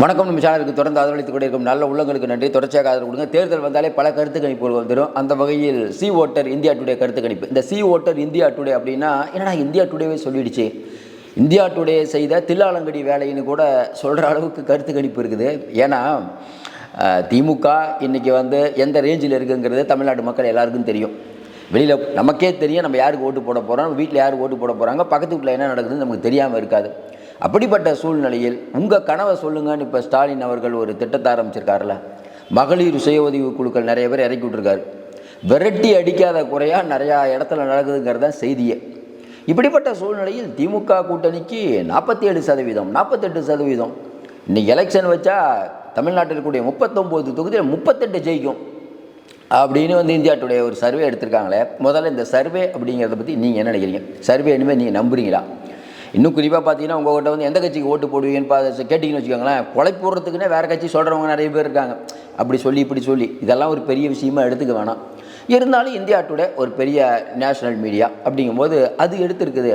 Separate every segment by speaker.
Speaker 1: வணக்கம். நம்ம சேனலுக்கு தொடர்ந்து ஆதரவளித்துக் கொண்டிருக்கும் நல்ல உள்ளங்களுக்கு நன்றி. தொடர்ச்சியாக ஆதரவு கொடுங்க. தேர்தல் வந்தாலே பல கருத்து கணிப்புகள் வந்துடும் அந்த வகையில் சி ஓட்டர் இந்தியா டுடே கருத்து கணிப்பு. இந்த சி ஓட்டர் இந்தியா டுடே அப்படின்னா என்னடா இந்தியா டுடேவே சொல்லிடுச்சு? இந்தியா டுடே செய்த தில்லாலங்கடி வேலைன்னு கூட சொல்கிற அளவுக்கு கருத்து கணிப்பு இருக்குது. ஏன்னா திமுக இன்றைக்கி வந்து எந்த ரேஞ்சில் இருக்குங்கிறது தமிழ்நாட்டு மக்கள் எல்லாருக்கும் தெரியும். வெளியில் நமக்கே தெரியும். நம்ம யாருக்கு ஓட்டு போட போகிறோம் வீட்டில் யாருக்கு ஓட்டு போட போகிறாங்க பக்கத்து வீட்டில் என்ன நடக்குதுன்னு நமக்கு தெரியாமல் இருக்காது. அப்படிப்பட்ட சூழ்நிலையில் உங்கள் கனவை சொல்லுங்கன்னு இப்போ ஸ்டாலின் அவர்கள் ஒரு திட்டத்தை ஆரம்பிச்சிருக்காருல? மகளிர் சுய உதவி குழுக்கள் நிறைய பேர் இறக்கி விட்டுருக்காரு. விரட்டி அடிக்காத குறையாக நிறையா இடத்துல நடக்குதுங்கிறது தான் செய்தியே. இப்படிப்பட்ட சூழ்நிலையில் திமுக கூட்டணிக்கு நாற்பத்தி ஏழு சதவீதம் நாற்பத்தெட்டு சதவீதம். இன்னைக்கு எலெக்ஷன் வச்சா தமிழ்நாட்டில் இருக்கக்கூடிய முப்பத்தொம்போது தொகுதியில் முப்பத்தெட்டு ஜெயிக்கும். அப்படின்னு வந்து இந்தியா டுடே ஒரு சர்வே எடுத்திருக்காங்களே. முதல்ல இந்த சர்வே அப்படிங்கிறத பற்றி நீங்கள் என்ன நினைக்கிறீங்க? சர்வே இனிமேல் நீங்கள் நம்புறீங்களா? இன்னும் குறிப்பாக பார்த்தீங்கன்னா உங்கள்கிட்ட வந்து எந்த கட்சிக்கு ஓட்டு போடுவீங்கன்னு பா கேட்டிங்கன்னு வச்சுக்கோங்களேன் கொலை போடுறதுக்குன்னே வேறு கட்சி சொல்கிறவங்க நிறைய பேர் இருக்காங்க. அப்படி சொல்லி இப்படி சொல்லி. இதெல்லாம் ஒரு பெரிய விஷயமா எடுத்துக்க வேணாம். இருந்தாலும் இந்தியா டுடே ஒரு பெரிய நேஷனல் மீடியா அப்படிங்கும்போது அது எடுத்திருக்குது.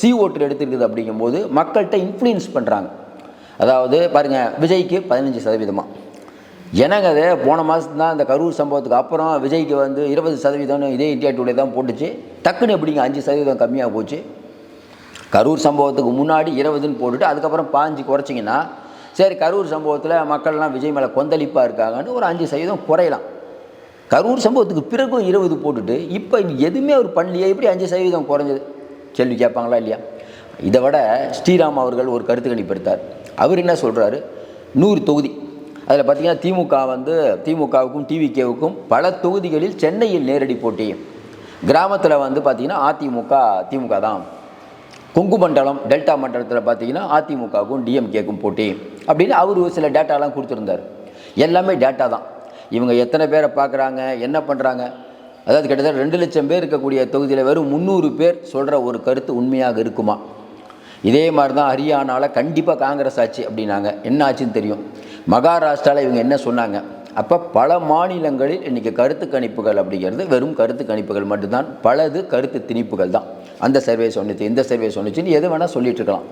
Speaker 1: சி ஓட்டு எடுத்திருக்குது அப்படிங்கும்போது மக்கள்கிட்ட இன்ஃப்ளூயன்ஸ் பண்ணுறாங்க அதாவது பாருங்கள் விஜய்க்கு பதினஞ்சு சதவீதமாக எனக்கு அது போன மாதம் தான் இந்த கரூர் சம்பவத்துக்கு அப்புறம் விஜய்க்கு வந்து இருபது சதவீதம்னு இதே இந்தியா டுடே தான் போட்டுச்சு. டக்குன்னு எப்படிங்க அஞ்சு சதவீதம் கம்மியாக போச்சு? கரூர் சம்பவத்துக்கு முன்னாடி இருபதுன்னு போட்டுட்டு அதுக்கப்புறம் பாஞ்சு குறைச்சிங்கன்னா சரி கரூர் சம்பவத்தில் மக்கள்லாம் விஜய் மேலே கொந்தளிப்பாக இருக்காங்கன்னு ஒரு அஞ்சு சதவீதம் குறையலாம். கரூர் சம்பவத்துக்கு பிறகும் இருபது போட்டுட்டு இப்போ எதுவுமே அவர் பண்ணலையே இப்படி அஞ்சு சதவீதம் குறைஞ்சது? கேள்வி கேட்பாங்களா இல்லையா? இதை விட ஸ்ரீராம் அவர்கள் ஒரு கருத்து கணிப்பு எடுத்தார் அவர் என்ன சொல்கிறாரு நூறு தொகுதி. அதில் பார்த்திங்கன்னா திமுக வந்து திமுகவுக்கும் டிவிகேவுக்கும் பல தொகுதிகளில் சென்னையில் நேரடி போட்டி. கிராமத்தில் வந்து பார்த்திங்கன்னா அதிமுக திமுக தான். கொங்கு மண்டலம் டெல்டா மண்டலத்தில் பார்த்தீங்கன்னா அதிமுகவுக்கும் டிஎம்கேக்கும் போட்டி அப்படின்னு அவர் ஒரு சில டேட்டாலாம் கொடுத்துருந்தார். எல்லாமே டேட்டா தான். இவங்க எத்தனை பேரை பார்க்குறாங்க என்ன பண்ணுறாங்க அதாவது கிட்டத்தட்ட ரெண்டு லட்சம் பேர் இருக்கக்கூடிய தொகுதியில் வெறும் முந்நூறு பேர் சொல்கிற ஒரு கருத்து உண்மையாக இருக்குமா? இதே மாதிரி தான் ஹரியானாவில் கண்டிப்பாக காங்கிரஸ் ஆச்சு அப்படின்னாங்க. என்ன ஆச்சுன்னு தெரியும். மகாராஷ்டிராவில் இவங்க என்ன சொன்னாங்க? அப்போ பல மாநிலங்களில் இன்றைக்கி கருத்து கணிப்புகள் அப்படிங்கிறது வெறும் கருத்து கணிப்புகள் மட்டும்தான். பலது கருத்து திணிப்புகள் தான். அந்த சர்வே சொன்னிச்சு இந்த சர்வே சொன்னிச்சுன்னு எது வேணால் சொல்லிட்டு இருக்கலாம்.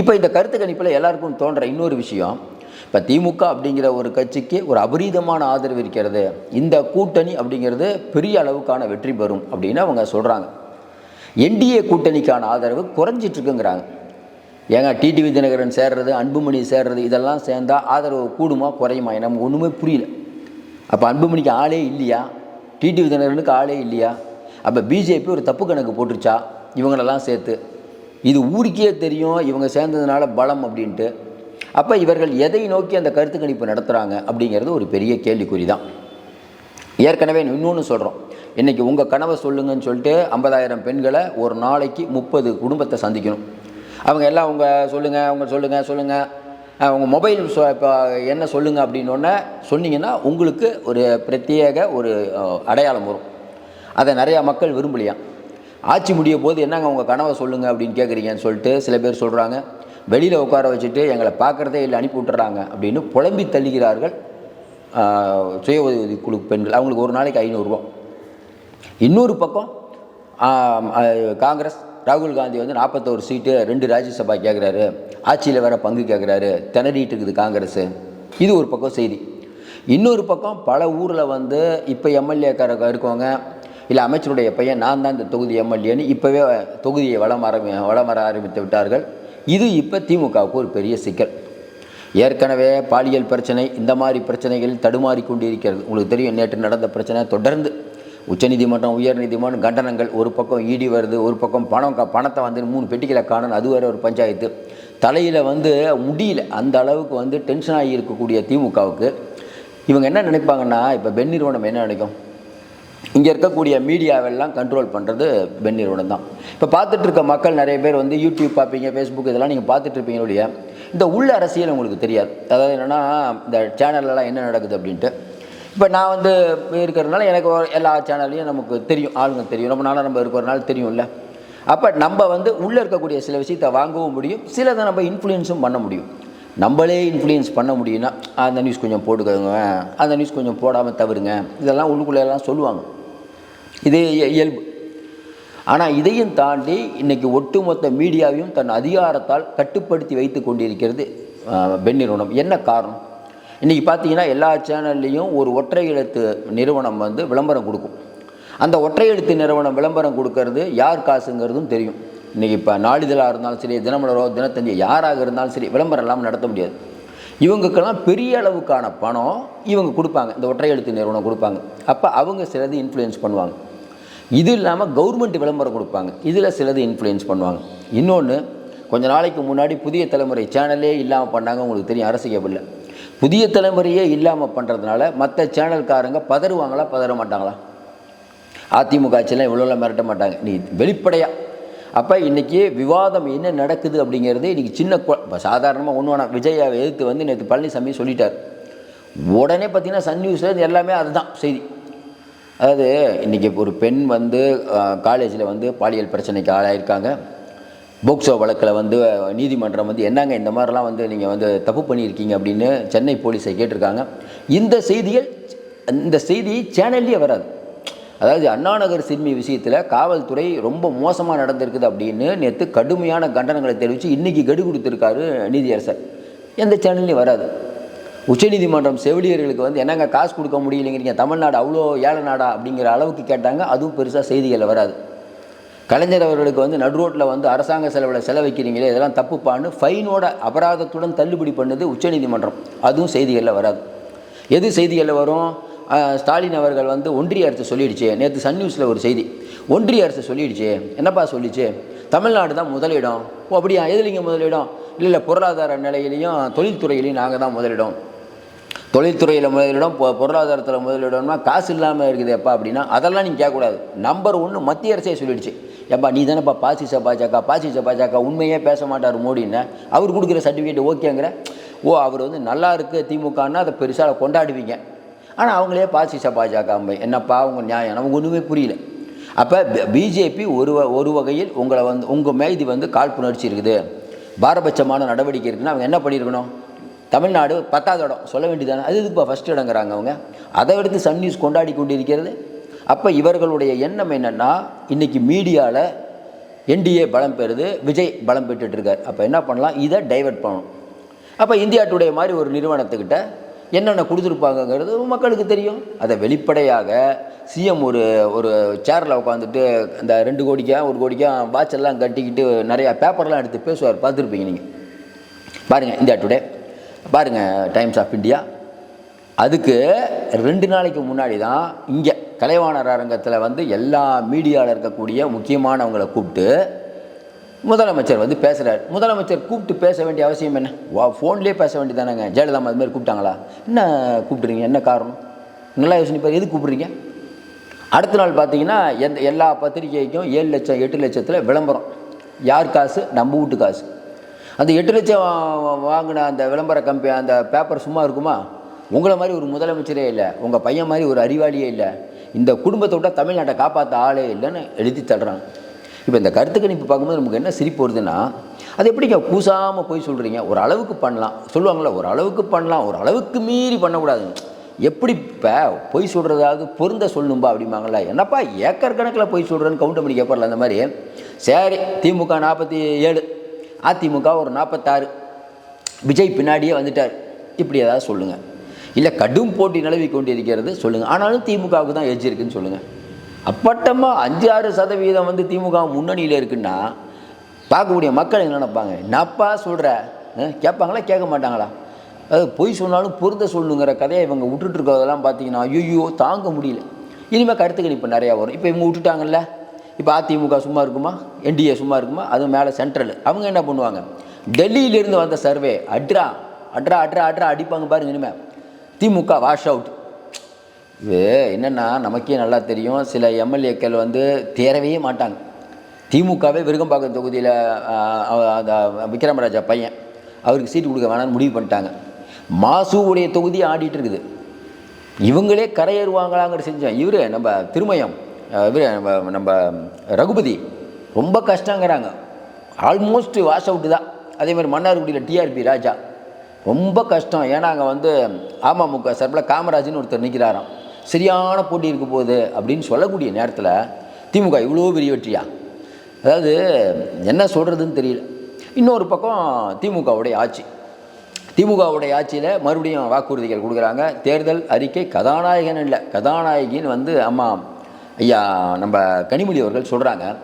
Speaker 1: இப்போ இந்த கருத்து கணிப்பில் எல்லாருக்கும் தோன்ற இன்னொரு விஷயம். இப்போ திமுக அப்படிங்கிற ஒரு கட்சிக்கு ஒரு அபரீதமான ஆதரவு இருக்கிறது. இந்த கூட்டணி அப்படிங்கிறது பெரிய அளவுக்கான வெற்றி பெறும் அப்படின்னு அவங்க சொல்கிறாங்க என்டிஏ கூட்டணிக்கான ஆதரவு குறைஞ்சிட்ருக்குங்கிறாங்க ஏங்க டிடிவி தினகரன் சேர்றது அன்புமணி சேர்றது இதெல்லாம் சேர்ந்தால் ஆதரவு கூடுமா குறையுமா? நமக்கு ஒன்றுமே புரியல. அப்போ அன்புமணிக்கு ஆளே இல்லையா? டிடிவி தினகரனுக்கு ஆளே இல்லையா? அப்போ பிஜேபி ஒரு தப்பு கணக்கு போட்டுருச்சா? இவங்களெல்லாம் சேர்த்து. இது ஊருக்கே தெரியும் இவங்க சேர்ந்ததுனால பலம் அப்படின்ட்டு. அப்போ இவர்கள் எதை நோக்கி அந்த கருத்து கணிப்பு நடத்துகிறாங்க அப்படிங்கிறது ஒரு பெரிய கேள்விக்குறி தான் ஏற்கனவே இன்னொன்று சொல்கிறோம் இன்றைக்கி உங்கள் கனவை சொல்லுங்கன்னு சொல்லிட்டு ஐம்பதாயிரம் பெண்களை ஒரு நாளைக்கு முப்பது குடும்பத்தை சந்திக்கணும். அவங்க எல்லாம் அவங்க சொல்லுங்கள் அவங்க சொல்லுங்கள் சொல்லுங்கள் அவங்க மொபைல் சொ இப்போ என்ன சொல்லுங்கள் அப்படின்னோடனே சொன்னீங்கன்னா உங்களுக்கு ஒரு பிரத்யேக ஒரு அடையாளம் வரும். அதை நிறையா மக்கள் விரும்பலையாம் ஆட்சி முடிய போது என்னங்க உங்கள் கனவை சொல்லுங்கள் அப்படின்னு கேட்குறீங்கன்னு சொல்லிட்டு சில பேர் சொல்கிறாங்க வெளியில் உட்கார வச்சுட்டு எங்களை பார்க்குறதே இல்லை அனுப்பி விட்டுறாங்க அப்படின்னு புலம்பி தள்ளுகிறார்கள் சுய உதவி குழு பெண்கள். அவங்களுக்கு ஒரு நாளைக்கு ஐநூறுரூவா இன்னொரு பக்கம் காங்கிரஸ் ராகுல் காந்தி வந்து நாற்பத்தோரு சீட்டு ரெண்டு ராஜ்யசபா கேட்குறாரு ஆட்சியில் வேற பங்கு கேட்குறாரு திணறிட்டு இருக்குது காங்கிரஸ். இது ஒரு பக்கம் செய்தி. இன்னொரு பக்கம் பல ஊரில் வந்து இப்போ எம்எல்ஏக்காரங்க இருக்கவங்க இல்லை அமைச்சருடைய பையன் நான் தான் இந்த தொகுதி எம்எல்ஏன்னு இப்போவே தொகுதியை வளம் ஆரம்பி வளம் வர ஆரம்பித்து விட்டார்கள். இது இப்போ திமுகவுக்கு ஒரு பெரிய சிக்கல். ஏற்கனவே பாலியல் பிரச்சனை இந்த மாதிரி பிரச்சனைகள் தடுமாறி கொண்டிருக்கிறது உங்களுக்கு தெரியும் நேற்று நடந்த பிரச்சனை தொடர்ந்து உச்சநீதிமன்றம் உயர்நீதிமன்றம் கண்டனங்கள் ஒரு பக்கம் ஈடி வருது ஒரு பக்கம் பணம் க- பணத்தை வந்து மூணு பெட்டிகளை காணணும் அது வேறு ஒரு பஞ்சாயத்து. தலையில் வந்து முடியல. அந்த அளவுக்கு வந்து டென்ஷனாகி இருக்கக்கூடிய திமுகவுக்கு. இவங்க என்ன நினைப்பாங்கன்னா இப்போ பெண் நிறுவனம் என்ன நினைக்கும்? இங்கே இருக்கக்கூடிய மீடியாவெல்லாம் கண்ட்ரோல் பண்ணுறது பெண் நிறுவனம் தான். இப்போ பார்த்துட்டு இருக்க மக்கள் நிறைய பேர் வந்து யூடியூப் பார்ப்பீங்க ஃபேஸ்புக் இதெல்லாம் நீங்கள் பார்த்துட்டு இந்த உள்ள அரசியல் உங்களுக்கு தெரியாது. அதாவது என்னென்னா இந்த சேனல்லலாம் என்ன நடக்குது அப்படின்ட்டு. இப்போ நான் வந்து இருக்கிறதுனால எனக்கு எல்லா சேனல்லையும் நமக்கு தெரியும் ஆளுங்க தெரியும். ரொம்ப நாளாக நம்ம இருக்கிறனால தெரியும்ல. அப்போ நம்ம வந்து உள்ளே இருக்கக்கூடிய சில விஷயத்தை வாங்கவும் முடியும். சிலதை நம்ம இன்ஃப்ளூயன்ஸும் பண்ண முடியும். நம்மளே இன்ஃப்ளூயன்ஸ் பண்ண முடியும்னா அந்த நியூஸ் கொஞ்சம் போட்டுக்கோங்க. அந்த நியூஸ் கொஞ்சம் போடாமல் தவிருங்க இதெல்லாம் உள்ளுக்குள்ளெல்லாம் சொல்லுவாங்க. இது இயல்பு. ஆனால் இதையும் தாண்டி இன்றைக்கி ஒட்டுமொத்த மீடியாவையும் தன் அதிகாரத்தால் கட்டுப்படுத்தி வைத்து கொண்டிருக்கிறது பெண் நிறுவனம் என்ன காரணம்? இன்றைக்கி பார்த்தீங்கன்னா எல்லா சேனல்லையும் ஒரு ஒற்றை எழுத்து நிறுவனம் வந்து விளம்பரம் கொடுக்கும். அந்த ஒற்றை எழுத்து நிறுவனம் விளம்பரம் கொடுக்கறது யார் காசுங்கிறதும் தெரியும். இன்றைக்கி இப்போ நாளிதழாக இருந்தாலும் சரி தினமலரோ தினத்தந்தி யாராக இருந்தாலும் சரி விளம்பரம் இல்லாமல் நடத்த முடியாது. இவங்களுக்கெல்லாம் பெரிய அளவுக்கான பணம் இவங்க கொடுப்பாங்க. இந்த ஒற்றை எழுத்து நிறுவனம் கொடுப்பாங்க. அப்போ அவங்க சிலது இன்ஃப்ளூயன்ஸ் பண்ணுவாங்க. இது இல்லாமல் கவர்மெண்ட் விளம்பரம் கொடுப்பாங்க. இதில் சிலது இன்ஃப்ளூயன்ஸ் பண்ணுவாங்க. இன்னொன்று கொஞ்ச நாளைக்கு முன்னாடி புதிய தலைமுறை சேனலே இல்லாமல் பண்ணாங்க. உங்களுக்கு தெரியும் அரசு கேபிளில் புதிய தலைமுறையே இல்லாமல் பண்ணுறதுனால மற்ற சேனல்காரங்க பதறுவாங்களா பதற மாட்டாங்களா? அதிமுக ஆட்சியெல்லாம் இவ்வளோலாம் மிரட்ட மாட்டாங்க. நீ வெளிப்படையாக அப்போ இன்றைக்கி விவாதம் என்ன நடக்குது அப்படிங்கிறது இன்றைக்கி சின்ன இப்போ சாதாரணமாக ஒன்று வேணாம். விஜயை எதிர்த்து வந்து நேற்று பழனிசாமி சொல்லிட்டார். உடனே பார்த்தீங்கன்னா சன் நியூஸில் எல்லாமே அதுதான் செய்தி. அதாவது இன்றைக்கி ஒரு பெண் வந்து காலேஜில் வந்து பாலியல் பிரச்சனைக்கு ஆளாயிருக்காங்க. போக்சோ வழக்கில் வந்து நீதிமன்றம் வந்து என்னங்க இந்த மாதிரிலாம் வந்து நீங்கள் வந்து தப்பு பண்ணியிருக்கீங்க அப்படின்னு சென்னை போலீஸை கேட்டிருக்காங்க. இந்த செய்திகள் இந்த செய்தி சேனல்லே வராது. அதாவது அண்ணாநகர் சிறுமி விஷயத்தில் காவல்துறை ரொம்ப மோசமாக நடந்திருக்குது அப்படின்னு நேற்று கடுமையான கண்டனங்களை தெரிவித்து இன்றைக்கி கடு கொடுத்துருக்காரு நீதியரசர். எந்த சேனல்லையும் வராது. உச்சநீதிமன்றம் செவிலியர்களுக்கு வந்து என்னங்க காசு கொடுக்க முடியலைங்கிறீங்க தமிழ்நாடு அவ்வளோ ஏழை நாடா? அப்படிங்கிற அளவுக்கு கேட்டாங்க. அதுவும் பெருசாக செய்திகளில் வராது. கலைஞர் அவர்களுக்கு வந்து நடுரோட்டில் வந்து அரசாங்க செலவில் செலவைக்கிறீங்களே இதெல்லாம் தப்புப்பான்னு ஃபைனோட அபராதத்துடன் தள்ளுபடி பண்ணது உச்சநீதிமன்றம். அதுவும் செய்திகளில் வராது. எது செய்திகளில் வரும்? ஸ்டாலின் அவர்கள் வந்து ஒன்றிய அரசு சொல்லிடுச்சு. நேற்று சன் நியூஸில் ஒரு செய்தி. ஒன்றிய அரசு சொல்லிடுச்சு. என்னப்பா சொல்லிச்சு? தமிழ்நாடு தான் முதலிடம். ஓ அப்படியா? எதுலிங்க முதலிடம்? இல்லை இல்லை பொருளாதார நிலையிலையும் தொழில்துறையிலையும் நாங்கள் தான் முதலிடம். தொழில்துறையில் முதலிடம் பொ பொருளாதாரத்தில் முதலிடம்னா காசு இல்லாமல் இருக்குது எப்பா அப்படின்னா அதெல்லாம் நீங்கள் கேட்கக்கூடாது. நம்பர் ஒன்று மத்திய அரசே சொல்லிடுச்சு. எப்பா நீ தானேப்பா பாசிச பாஜக பாசிச பாஜக உண்மையே பேச மாட்டார் மோடின்னு. அவர் கொடுக்குற சர்டிஃபிகேட் ஓகேங்கிற? ஓ அவர் வந்து நல்லா இருக்குது திமுகன்னா அதை பெருசாக கொண்டாடுவீங்க. ஆனால் அவங்களே பாசிச பாஜக அம்பை என்னப்பா அவங்க நியாயம்? நமக்கு ஒன்றுமே புரியல. அப்போ பிஜேபி ஒரு வ- ஒரு வகையில் உங்களை வந்து உங்கள் மேதி வந்து காழ்ப்புணர்ச்சி இருக்குது. பாரபட்சமான நடவடிக்கை இருக்குன்னா அவங்க என்ன பண்ணியிருக்கணும்? தமிழ்நாடு பத்தாவது இடம். சொல்ல வேண்டியதானே அது இதுப்பா ஃபஸ்ட் இடங்கிறாங்க அவங்க? அதை எடுத்து சன் நியூஸ் கொண்டாடி கொண்டிருக்கிறது. அப்போ இவர்களுடைய எண்ணம் என்னென்னா இன்றைக்கி மீடியாவில் என்டிஏ பலம் பெறுது விஜய் பலம் பெற்றுட்டு இருக்கார் அப்போ என்ன பண்ணலாம்? இதை டைவர்ட் பண்ணணும். அப்போ இந்தியா டுடே மாதிரி ஒரு நிறுவனத்துக்கிட்ட என்னென்ன கொடுத்துருப்பாங்கங்கிறது மக்களுக்கு தெரியும். அதை வெளிப்படையாக சிஎம் ஒரு ஒரு சேரில் உட்காந்துட்டு இந்த ரெண்டு கோடிக்கா ஒரு கோடிக்கா வாட்செல்லாம் கட்டிக்கிட்டு நிறையா பேப்பர்லாம் எடுத்து பேசுவார். பார்த்துருப்பீங்க நீங்கள் பாருங்கள் இந்தியா டுடே பாருங்கள் டைம்ஸ் ஆஃப் இந்தியா அதுக்கு ரெண்டு நாளைக்கு முன்னாடி தான் இங்கே கலைவாணர் அரங்கத்தில் வந்து எல்லா மீடியாவில் இருக்கக்கூடிய முக்கியமானவங்களை கூப்பிட்டு முதலமைச்சர் வந்து பேசுகிறார் முதலமைச்சர் கூப்பிட்டு பேச வேண்டிய அவசியம் என்ன? வா ஃபோன்லேயே பேச வேண்டியதானங்க. ஜெயலலிதா அது மாதிரி கூப்பிட்டாங்களா? என்ன கூப்பிட்றீங்க? என்ன காரணம்? நல்லா யோசனை எது எதுக்கு கூப்பிட்றீங்க? அடுத்த நாள் பார்த்தீங்கன்னா எந்த எல்லா பத்திரிகைக்கும் ஏழு லட்சம் எட்டு லட்சத்தில் விளம்பரம். யார் காசு? நம்ம வீட்டு காசு. அந்த எட்டு லட்சம் வாங்கின அந்த விளம்பர கம்பெனி அந்த பேப்பர் சும்மா இருக்குமா? உங்களை மாதிரி ஒரு முதலமைச்சரே இல்லை. உங்கள் பையன் மாதிரி ஒரு அறிவாளியே இல்லை. இந்த குடும்பத்தை விட்டால் தமிழ்நாட்டை காப்பாற்ற ஆளே இல்லைன்னு எழுதி தள்ளுறாங்க இப்போ இந்த கருத்து கணிப்பு பார்க்கும்போது நமக்கு என்ன சிரிப்பு வருதுன்னா அது எப்படிங்க கூசாமல் போய் சொல்கிறீங்க ஒரு அளவுக்கு பண்ணலாம். சொல்லுவாங்களே ஒரு அளவுக்கு பண்ணலாம். ஒரு அளவுக்கு மீறி பண்ணக்கூடாது. எப்படி இப்போ பொய் சொல்கிறதாவது பொருந்த சொல்லணும்பா அப்படிம்பாங்கள என்னப்பா ஏக்கர் கணக்கில் பொய் சொல்கிறேன்னு கவுண்ட் பண்ணி கேட்பார்ல அந்த மாதிரி. சரி திமுக நாற்பத்தி ஏழு. அதிமுக ஒரு நாற்பத்தாறு விஜய் பின்னாடியே வந்துட்டார். இப்படி ஏதாவது சொல்லுங்கள் இல்லை கடும் போட்டி நிலவி கொண்டிருக்கிறது சொல்லுங்கள் ஆனாலும் திமுகவுக்கு தான் எஜ் இருக்குன்னு சொல்லுங்கள் அப்பட்டமாக அஞ்சு ஆறு சதவீதம் வந்து திமுக முன்னணியில் இருக்குன்னா பார்க்கக்கூடிய மக்கள் என்ன நினைப்பாங்க? நப்பா சொல்கிற கேட்பாங்களா? கேட்க மாட்டாங்களா? அது பொய் சொன்னாலும் பொருந்த சொல்லணுங்கிற கதையை இவங்க விட்டுட்டு இருக்கிறதெல்லாம் பார்த்தீங்கன்னா ஐயோ தாங்க முடியல. இனிமேல் கருத்து கணிப்பு நிறையா வரும். இப்போ இவங்க விட்டுட்டாங்கல்ல? இப்போ அதிமுக சும்மா இருக்குமா? என்டிஏ சும்மா இருக்குமா? அதுவும் மேலே சென்ட்ரல் அவங்க என்ன பண்ணுவாங்க? டெல்லியிலேருந்து வந்த சர்வே அட்ரா அட்ரா அட்ரா அட்ரா அடிப்பாங்க பாருங்க இனிமேல் திமுக வாஷ் அவுட் இது என்னென்னா நமக்கே நல்லா தெரியும். சில எம்எல்ஏக்கள் வந்து தேரவே மாட்டாங்க. திமுகவே விருகம்பாக்கம் தொகுதியில் அந்த விக்ரமராஜா பையன் அவருக்கு சீட்டு கொடுக்க வேணாம்னு முடிவு பண்ணிட்டாங்க. மாசுவுடைய தொகுதி ஆடிட்டு இருக்குது. இவங்களே கரையேறுவாங்களாங்கிற செஞ்சோம் இவர் நம்ம திருமயம். நம்ம ரகுபதி ரொம்ப கஷ்டங்கிறாங்க. ஆல்மோஸ்ட் வாஷ் அவுட்டு தான். அதே மாதிரி மன்னார்குடியில் டிஆர்பி ராஜா. ரொம்ப கஷ்டம். ஏன்னா அங்கே வந்து அமமுக சார்பில் காமராஜ்னு ஒருத்தர் நிற்கிறாராம் சரியான போட்டி இருக்க போகுது அப்படின்னு சொல்லக்கூடிய நேரத்தில் திமுக இவ்வளோ பெரிய வெற்றியா? அதாவது என்ன சொல்கிறதுன்னு தெரியல. இன்னொரு பக்கம் திமுகவுடைய ஆட்சி. திமுகவுடைய ஆட்சியில் மறுபடியும் வாக்குறுதிகள் கொடுக்குறாங்க. தேர்தல் அறிக்கை கதாநாயகன் இல்லை. கதாநாயகின்னு வந்து அம்மா ஐயா நம்ம கனிமொழி அவர்கள் சொல்கிறாங்க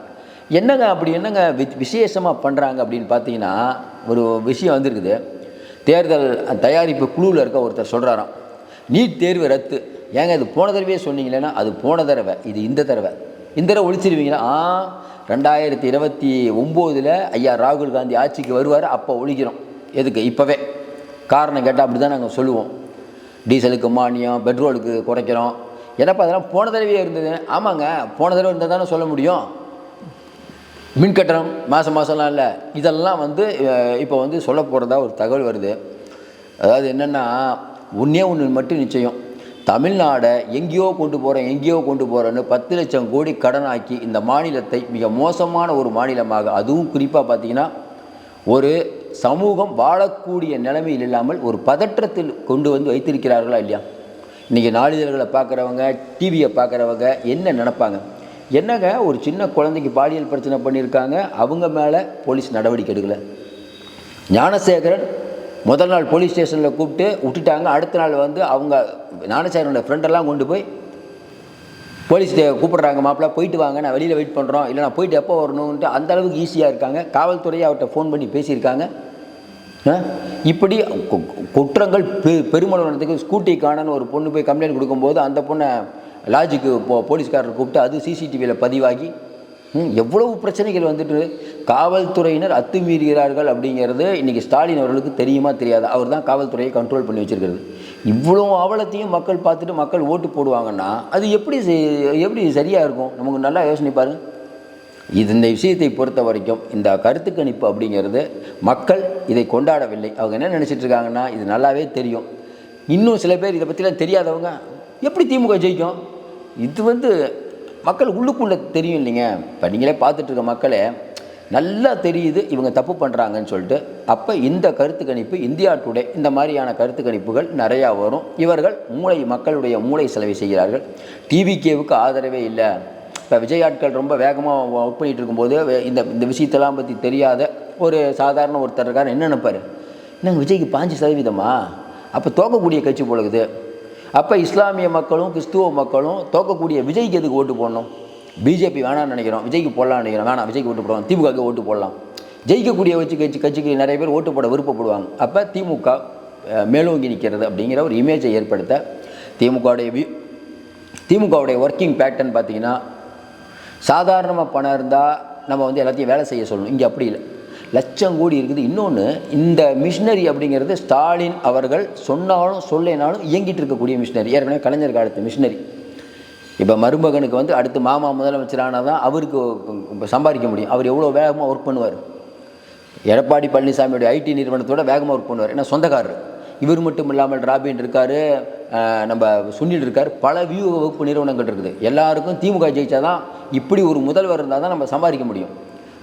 Speaker 1: என்னங்க அப்படி என்னங்க வி- விசேஷமாக பண்ணுறாங்க அப்படின்னு பார்த்தீங்கன்னா ஒரு விஷயம் வந்திருக்குது. தேர்தல் தயாரிப்பு குழுவில் இருக்க ஒருத்தர் சொல்கிறாராம் நீட் தேர்வு ரத்து. ஏங்க இது போன தடவையே சொன்னீங்களேன்னா அது போன தடவை இது இந்த தடவை. இந்த தடவை ஒழிச்சிருவீங்களா? ஆ ரெண்டாயிரத்தி இருபத்தி ஒம்போதில் ஐயா ராகுல் காந்தி ஆட்சிக்கு வருவார் அப்போ ஒழிக்கிறோம். எதுக்கு? இப்போவே. காரணம் கேட்டால் அப்படி தான் நாங்கள் சொல்லுவோம். டீசலுக்கு மானியம் பெட்ரோலுக்கு குறைக்கிறோம். என்னப்பா அதெல்லாம் போன தடவையே இருந்தது? ஆமாங்க போன தடவை இருந்தால் தானே சொல்ல முடியும். மின் கட்டணம் மாதம் மாதம்லாம் இல்லை. இதெல்லாம் வந்து இப்போ வந்து சொல்ல போகிறதா ஒரு தகவல் வருது. அதாவது என்னென்னா ஒன்றே ஒன்று மட்டும் நிச்சயம். தமிழ்நாடை எங்கேயோ கொண்டு போகிறேன் எங்கேயோ கொண்டு போகிறேன்னு பத்து லட்சம் கோடி கடனாக்கி இந்த மாநிலத்தை மிக மோசமான ஒரு மாநிலமாக அதுவும் குறிப்பாக பார்த்தீங்கன்னா ஒரு சமூகம் வாழக்கூடிய நிலைமையில் இல்லாமல் ஒரு பதற்றத்தில் கொண்டு வந்து வைத்திருக்கிறார்களா இல்லையா? இன்றைக்கி நாளிதழ்களை பார்க்குறவங்க டிவியை பார்க்குறவங்க என்ன நினப்பாங்க? என்னங்க ஒரு சின்ன குழந்தைக்கு பாலியல் பிரச்சனை பண்ணியிருக்காங்க அவங்க மேலே போலீஸ் நடவடிக்கை எடுக்கலை. ஞானசேகரன் முதல் நாள் போலீஸ் ஸ்டேஷனில் கூப்பிட்டு விட்டுட்டாங்க அடுத்த நாள் வந்து அவங்க ஞானசேகரனோட ஃப்ரெண்டெல்லாம் கொண்டு போய் போலீஸ் கூப்பிட்றாங்க மாப்பிள்ள போயிட்டு வாங்க நான் வெளியில் வெயிட் பண்ணுறோம் இல்லை நான் போயிட்டு எப்போ வரணுன்ட்டு அந்த அளவுக்கு ஈஸியாக இருக்காங்க. காவல்துறையை அவர்கிட்ட ஃபோன் பண்ணி பேசியிருக்காங்க. இப்படி கு- குற்றங்கள் பெ பெருமளவுனத்துக்கு ஸ்கூட்டி காணன்னு ஒரு பொண்ணு போய் கம்ப்ளைண்ட் கொடுக்கும்போது அந்த பொண்ணை லாட்ஜுக்கு போ போலீஸ்காரர் கூப்பிட்டு அது சிசிடிவியில் பதிவாகி ம், எவ்வளவு பிரச்சனைகள் வந்துட்டு காவல்துறையினர் அத்துமீறுகிறார்கள் அப்படிங்கிறது இன்றைக்கி ஸ்டாலின் அவர்களுக்கு தெரியுமா தெரியாது? அவர் தான் காவல்துறையை கண்ட்ரோல் பண்ணி வச்சுருக்கிறது. இவ்வளோ அவலத்தையும் மக்கள் பார்த்துட்டு மக்கள் ஓட்டு போடுவாங்கன்னா அது எப்படி செ- எப்படி சரியாக இருக்கும்? நமக்கு நல்லா யோசனை பாருங்கள் இது இந்த விஷயத்தை பொறுத்த வரைக்கும் இந்த கருத்து கணிப்பு அப்படிங்கிறது மக்கள் இதை கொண்டாடவில்லை. அவங்க என்ன நினச்சிட்டு இருக்காங்கன்னா இது நல்லாவே தெரியும். இன்னும் சில பேர் இதை பற்றிலாம் தெரியாதவங்க எப்படி திமுக ஜெயிக்கும்? இது வந்து மக்கள் உள்ளுக்குள்ளே தெரியும் இல்லைங்க. இப்போ நீங்களே பார்த்துட்டு இருக்க மக்களே நல்லா தெரியுது இவங்க தப்பு பண்ணுறாங்கன்னு சொல்லிட்டு அப்போ இந்த கருத்து கணிப்பு இந்தியா டுடே இந்த மாதிரியான கருத்து கணிப்புகள் நிறையா வரும். இவர்கள் மூளை மக்களுடைய மூளை செலவை செய்கிறார்கள். டிவிகேவுக்கு ஆதரவே இல்லை. இப்போ விஜய் ஆட்கள் ரொம்ப வேகமாக ஒர்க் பண்ணிகிட்டு இருக்கும்போது இந்த இந்த விஷயத்தெல்லாம் பற்றி தெரியாத ஒரு சாதாரண ஒருத்தர் இருக்கார். என்ன நினைப்பார்? என்னங்க விஜய்க்கு பாஞ்சு சதவீதமா? அப்போ தோக்கக்கூடிய கட்சி போலகுது அப்போ இஸ்லாமிய மக்களும் கிறிஸ்துவ மக்களும் தோக்கக்கூடிய விஜய்க்கு எதுக்கு ஓட்டு போடணும்? பிஜேபி வேணாம்னு நினைக்கிறோம். விஜய்க்கு போடலாம்னு நினைக்கிறோம். வேணாம் விஜய்க்கு ஓட்டு போடுவோம் திமுகவுக்கு ஓட்டு போடலாம். ஜெயிக்கக்கூடிய வச்சு கட்சி கட்சிக்கு நிறைய பேர் ஓட்டு போட விருப்பப்படுவாங்க. அப்போ திமுக மேலோங்கி நிற்கிறது அப்படிங்கிற ஒரு இமேஜை ஏற்படுத்த திமுகவுடைய வியூ திமுகவுடைய ஒர்க்கிங் பேட்டர்ன் பார்த்திங்கன்னா சாதாரணமாக பணம் இருந்தால் நம்ம வந்து எல்லாத்தையும் வேலை செய்ய சொல்லணும். இங்கே அப்படி இல்லை. லட்சம் கோடி இருக்குது. இன்னொன்று இந்த மிஷினரி அப்படிங்கிறது ஸ்டாலின் அவர்கள் சொன்னாலும் சொல்லினாலும் இயங்கிட்டு இருக்கக்கூடிய மிஷினரி ஏற்கனவே கலைஞர் காலத்து மிஷினரி இப்போ மருமகனுக்கு வந்து அடுத்து மாமா முதலமைச்சரானால் தான் அவருக்கு சம்பாதிக்க முடியும். அவர் எவ்வளோ வேகமாக ஒர்க் பண்ணுவார்? எடப்பாடி பழனிசாமியோட ஐடி நிறுவனத்தோட வேகமாக ஒர்க் பண்ணுவார். ஏன்னா சொந்தக்காரர். இவர் மட்டும் இல்லாமல் ராபின் இருக்கார் நம்ம சுனில் இருக்கார். பல வியூக வகுப்பு நிறுவனங்கள் இருக்குது. எல்லாருக்கும் திமுக ஜெயிச்சாதான் இப்படி ஒரு முதல்வர் இருந்தால் தான் நம்ம சம்பாதிக்க முடியும்.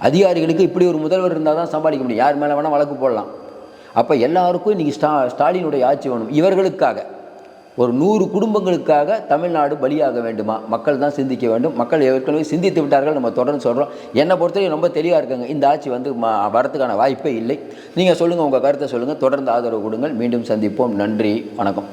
Speaker 1: அதிகாரிகளுக்கு இப்படி ஒரு முதல்வர் இருந்தால் தான் சம்பாதிக்க முடியும். யார் மேலே வேணால் வழக்கு போடலாம். அப்போ எல்லாருக்கும் இன்றைக்கி ஸ்டா ஸ்டாலினுடைய ஆட்சி வேணும். இவர்களுக்காக. ஒரு நூறு குடும்பங்களுக்காக தமிழ்நாடு பலியாக வேண்டுமா? மக்கள் தான் சிந்திக்க வேண்டும். மக்கள் ஏற்கனவே சிந்தித்து விட்டார்கள். நம்ம தொடர்ந்து சொல்கிறோம் என்னை பொறுத்தவரைக்கும் ரொம்ப தெளிவாக இருக்காங்க. இந்த ஆட்சி வந்து வரதுக்கான வரத்துக்கான வாய்ப்பே இல்லை. நீங்கள் சொல்லுங்கள் உங்கள் கருத்தை சொல்லுங்கள் தொடர்ந்து ஆதரவு கொடுங்கள். மீண்டும் சந்திப்போம். நன்றி. வணக்கம்.